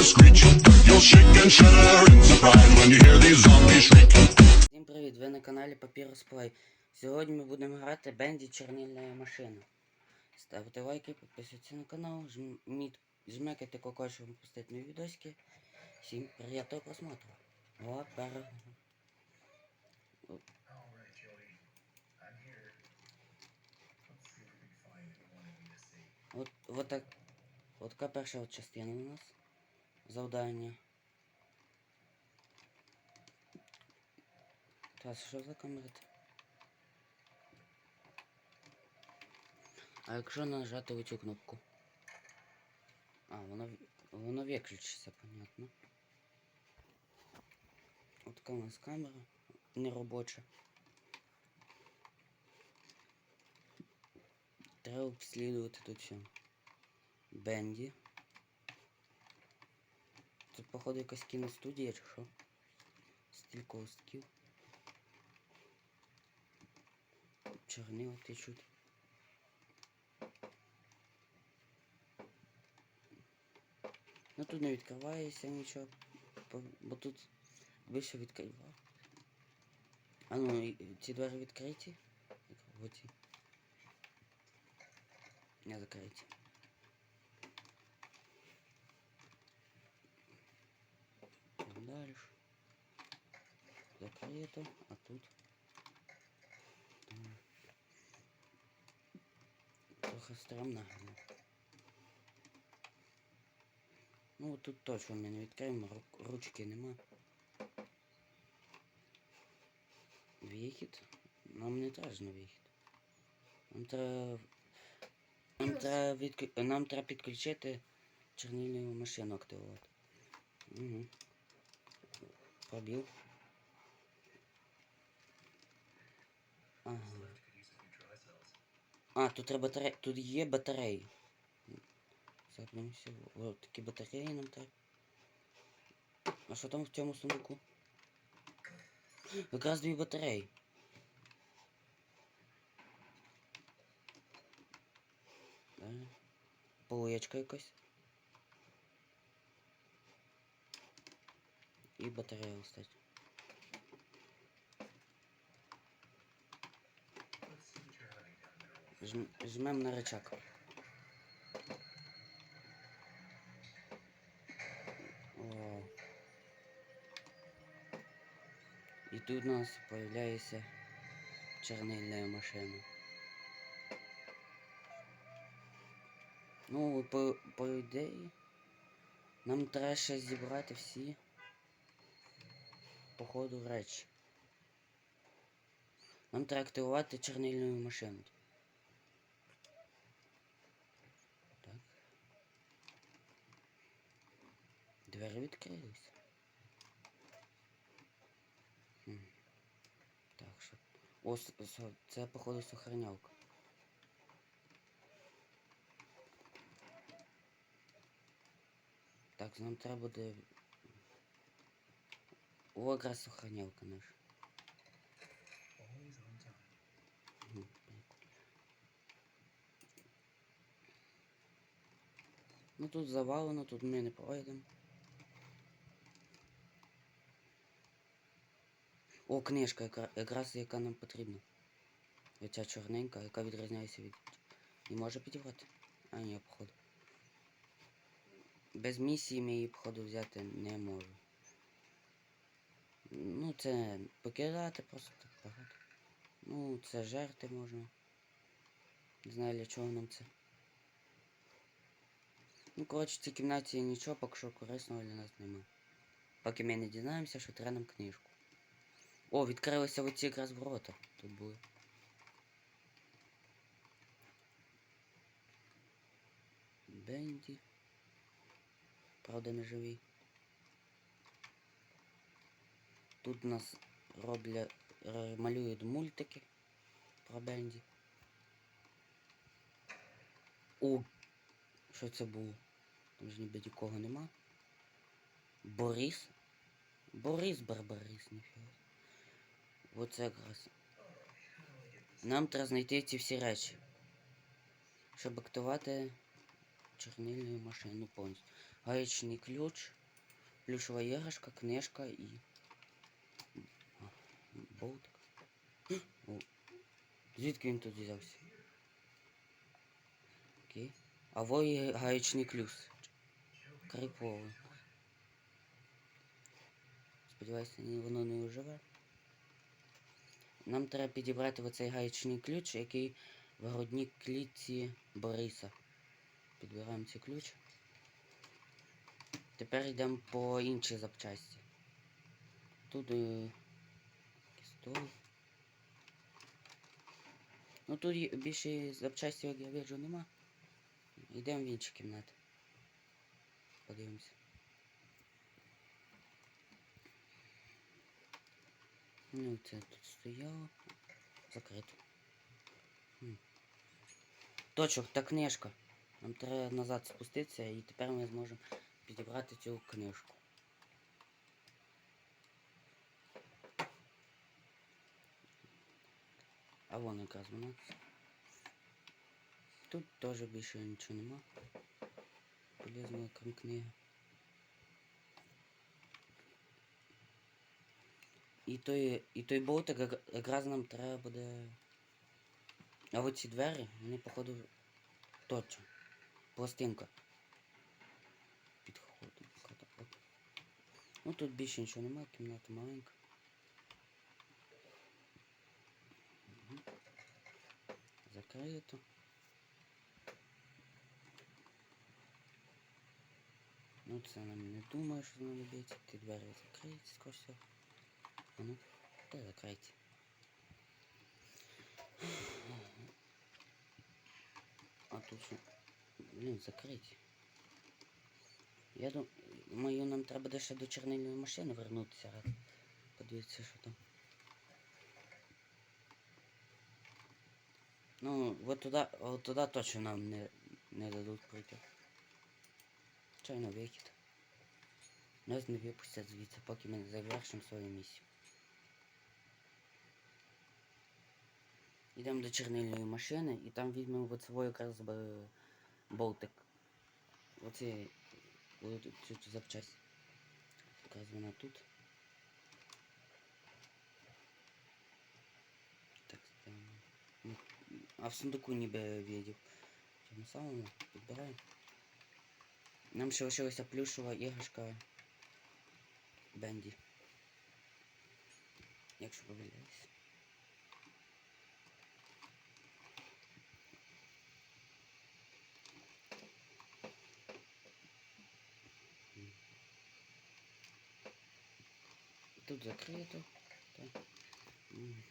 a screech. You'll shake and shudder in surprise when you hear these zombies shriek. Всім привіт! Ви на каналі Papyrus Play. Сьогодні ми будемо грати Бенді Чорнильна машина. Ставте лайки, підписуйтесь на канал, жміть, жмекайте колокольчик, щоб пустити нові відосики. Всім приємного просмотру. О, see. От, от, так, от така перша частина у нас. Завдання. Та що за камера? А якщо нажати оцю кнопку? А, воно, воно виключиться, понятно. От така у нас камера неробоча. Треба обслідувати тут все. Бенді. Походу, якась кіностудія чи що? Стільки листків. Чорнила течуть. Ну тут не відкривається нічого. бо- тут вище відкривав. А ну, ці двері відкриті? Оці. Не закриті. Так далі. Закрито, а тут. М. Трохи стрімно. Ну тут точно ми не відкриємо, ручки нема. Вихід. Нам не треба вихід. Нам треба. Нам треба відк... Нам треба підключити чорнильну машину активувати. Угу. Пробіл. Ага. А, тут треба батареї. Тут є батареї. Запнемося. О, такі батареї нам треба. А що там в цьому сундуку? Якраз дві батареї. Да. Поличка якась. І батарея кстати. Жмем на рычаг. О. І тут у нас появляється чорнильна машина. Ну, по, по ідеї, нам треба ще зібрати всі по ходу речі. Нам треба активувати чорнильну машину. Двері відкрились. Хм. Так, що. Ось це походу сохранялка. Так, нам треба буде. О, якраз сохранялка наша. Ну тут завалено, тут ми не пройдемо. О, книжка, якраз яка нам потрібна. Оця чорненька, яка відрізняється від. І може підібрати? А ні, походу. Без місії ми її, походу, взяти не можу. Ну, це покидати просто так багато. Ну, це жерти можна. Не знаю для чого нам це. Ну, коротше, в цій кімнаті нічого поки що корисного для нас нема. Поки ми не дізнаємося, що треба нам книжку. О, відкрилися оці якраз ворота. Тут були. Бенді. Правда не живий. Тут нас роблять, ре- малюють мультики про Бенді. О! Що це було? Там ж ніби нікого нема. Борис? Борис Барбарис, ніфіга. Оце якраз. Нам треба знайти ці всі речі. Щоб активувати чорнильної машини ну, повністю. Гаечний ключ, плюшова іграшка, книжка і. а, Болтик. О, Звідки він тут взявся? Окей. А во є гаечний ключ. Криповий. Сподіваюся, ні, воно не оживе. Нам треба підібрати оцей гаечний ключ, який в грудній клітці Бориса. Підбираємо цей ключ. Тепер йдемо по іншій запчасті. Тут е. Ну тут більше запчасті, як я бачу, нема. Йдемо в інші кімнати. Подивимося. Ну, це тут стояло. Закрито. Хм. Точок, та книжка. Нам треба назад спуститися і тепер ми зможемо підібрати цю книжку. А вон якраз вона. Тут теж більше нічого нема. Полезного крім книги. І той, і той болтик якраз нам треба буде. А оці двері, вони походу точно. Пластинка. Підходить. Ну тут більше нічого немає, кімната маленька. Закрито. Ну це нам не думаю, що знадобиться. Ті двері закриті, скоріше ну, та закриті. А тут що? Блін, закриті. Я думаю, нам треба буде ще до чорнильної машини вернутися. раз. Подивитися, що там. Ну, от туди, от туди точно нам не, не дадуть пройти. Чайно вихід. Нас не випустять звідси, поки ми не завершимо свою місію. Йдемо до чернильної машини і там візьмемо от свою якраз б- болтик. Оце от цю цю запчасть. Якраз вона тут. Так, ставимо. Ну, А в сундуку ніби видів. Тим самому підбираємо. Нам ще лишилася плюшова іграшка Бенді. Якщо помиляюсь. Тут закрито. Так. М.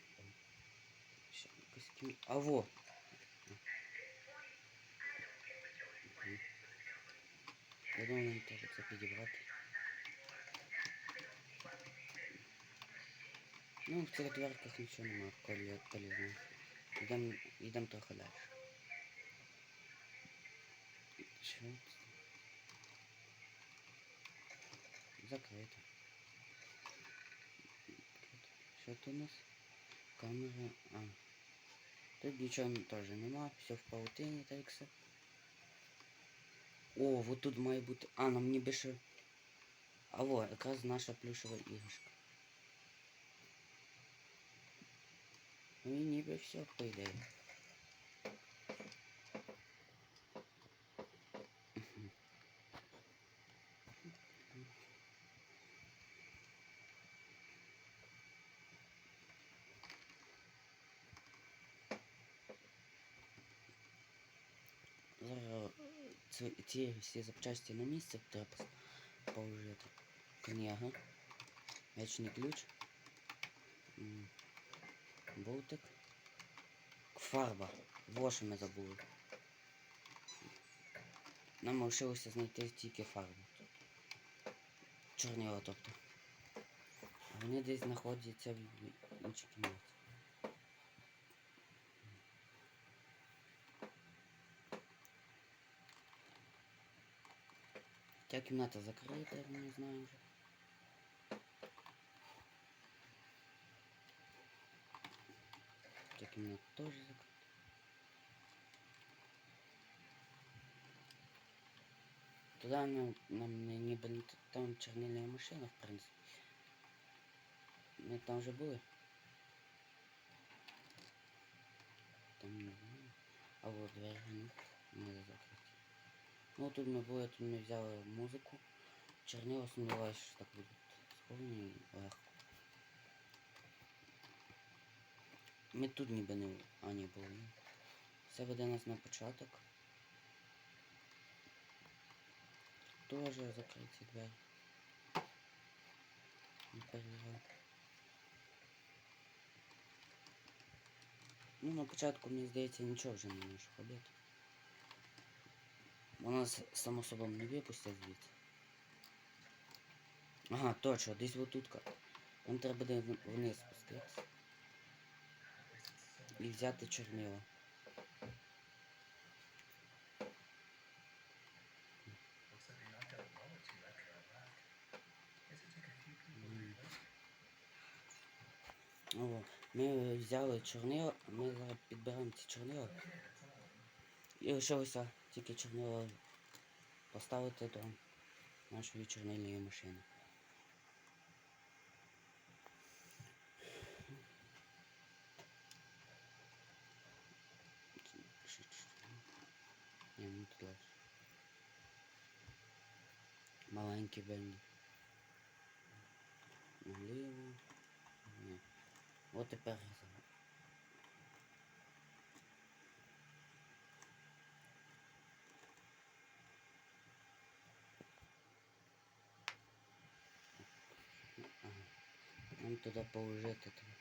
Ще якось кім- А во! Мгм. Я думаю, нам треба це підібрати. Ну, в цих дверках нічого немає полі- полезного. Йдемо йдем трохи далі. Що? це? Закрито. Що тут у нас? Камера. А. Тут нічого теж нема, все в паутині, так все. О, вот тут має бути. А, нам ніби ще. А во, якраз наша плюшова іграшка. Ну і ніби все, по ідеї. Ці, ці всі запчасті на місце треба положити. Книга. Вечний ключ. Болтик. Фарба. Що ми забули. Нам лишилося знайти тільки фарбу. Чорніла, тобто. Вони десь знаходяться в іншій кімнаті. Ця кімната закрита, ми не знаємо вже. Ця кімната теж закрита. Туди нам, нам не, ніби не т- там чорнильна машина, в принципі. Ми там вже були. Там не знаю. А вот двері ну, не закриті. Ну тут ми були, тут ми взяли музику. Чорнила сумніваюся, що так буде сповнені легко. Ми тут ніби не а ні були. Це веде нас на початок. Тоже закриті двері. Ну, на початку, мені здається, нічого вже не можеш робити. Вона само собою не випустять звідси. Ага, точно, десь отутка. Там треба буде вниз спуститися. І взяти Mm. replace О, ми взяли чорнила, ми зараз підберемо ці чорнила. І лишилося тільки чорнила поставити до нашої чорнильної машини. Ні, ну тут легше. Маленький бенді. Наліво. Ні. От тепер за- Ага. Нам туди положити треба.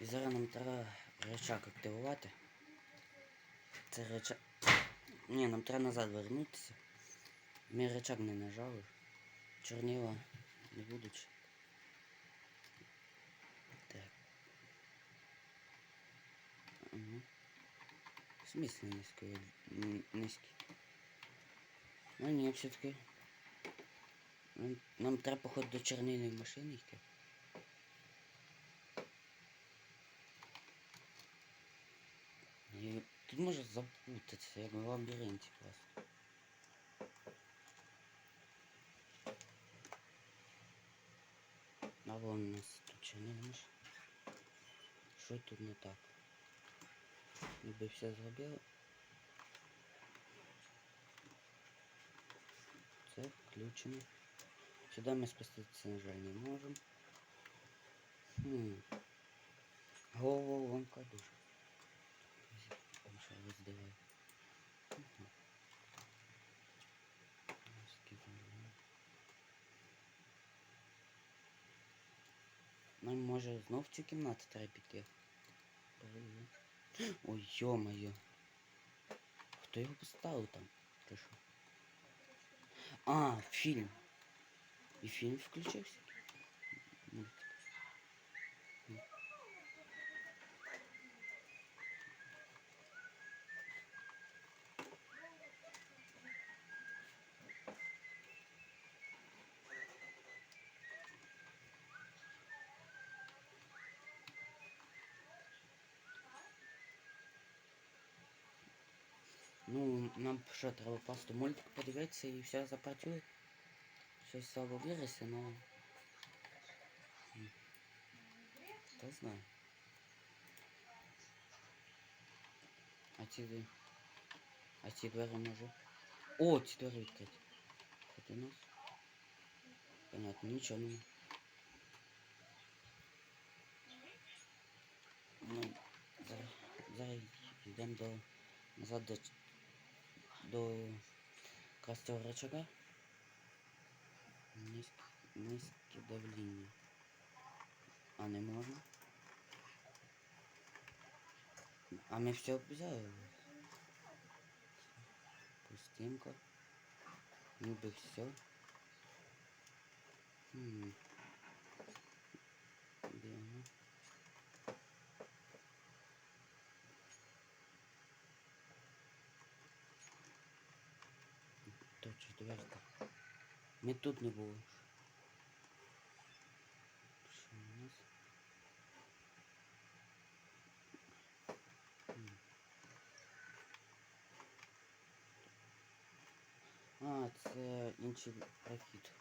І зараз нам треба рычаг активувати. Це рычаг. Ні, нам треба назад вернутися. Ми рычаг не нажали. Чорнила не будуть. Так. Ага. В смысле низкий? Н- Низький. Ну ні, все-таки. Нам, нам треба походу до чорнильної машини йти. І тут може запутатися, як в лабіринті просто. А вон у нас тут чорнильна машина. Що тут не так? Ніби все зробили. Це включено. Сюди ми спуститися, на жаль, не можемо. Хм. Головоломка дуже. Там що роздивив. Мгм. Скільки воно? Нам може знов в цю кімнату треба піти. Перевірити. Ой, ё-моё. Хто його поставив там? Ти що? А, фильм. И фильм включився. Ну, нам що, треба просто мультик подивитися і все запрацює. Щось слабо віриться, но... М. Та знаю. А ці дві... А ці двері може... О, ці двері відкриті. Це у нас? Понятно, нічого нема. Ну, зараз, зараз йдемо до... Назад до... До... Крастього рычага. Низьке, низьке давлення. А не можна? А ми все взяли. Пустинка. Ніби все. Хм. Де Ми тут не було. Що у нас? А, це інший прохід.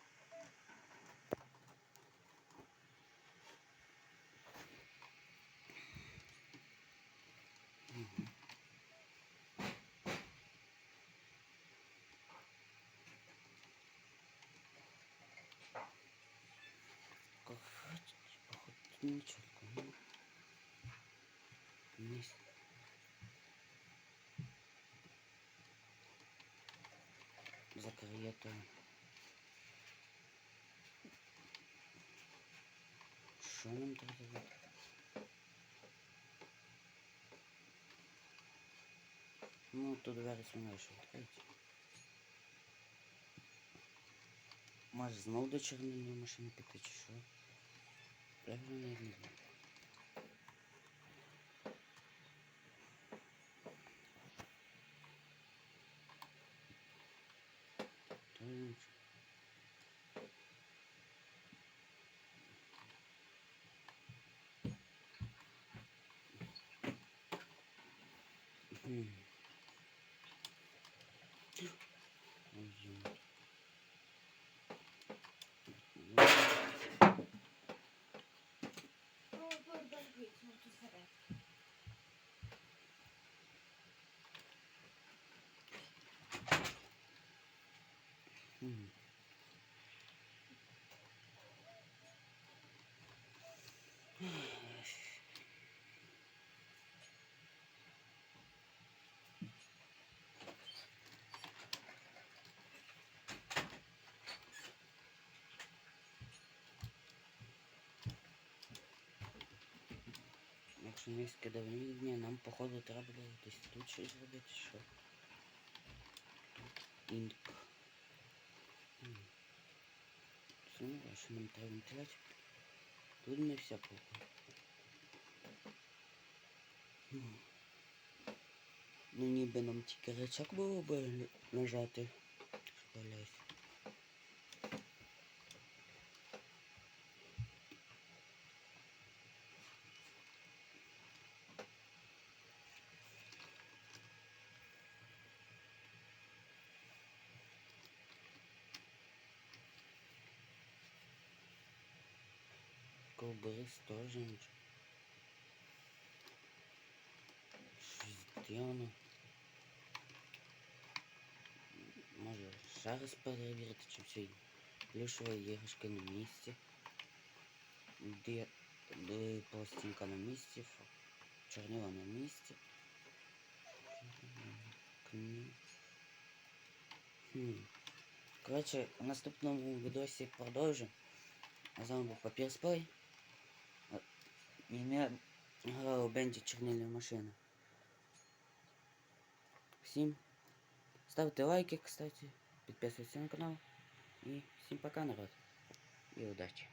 Походу, ничего такого. Вниз. Закрыто. Що нам треба зробити? Ну, тут двері сумієш відкрити. Може знов до чорнильної машини піти чи що? Я вже Burada geçmek üzere. Якщо низьке давлення, нам походу треба було десь тут щось зробити, що. Тут інк. Сумніваюся, що нам треба вентиляцію. Тут не вся полка. Ну ніби нам тільки рычаг було би нажати. Спаляйся. Ковбрис тоже ничего. Щось сделано. Може ще раз перевірити, чи всі плюшові іграшки на місці. Де, де пластинка на місці, фо- чорнила на місці. Кні- Хм. Коротше, в наступному відосі продовжу. А з вами був Папір Сплей. А, І ми грали у бенді Чорнильна машина. Всім ставте лайки, кстати, підписуйтесь на канал. І всім пока, народ. І удачі.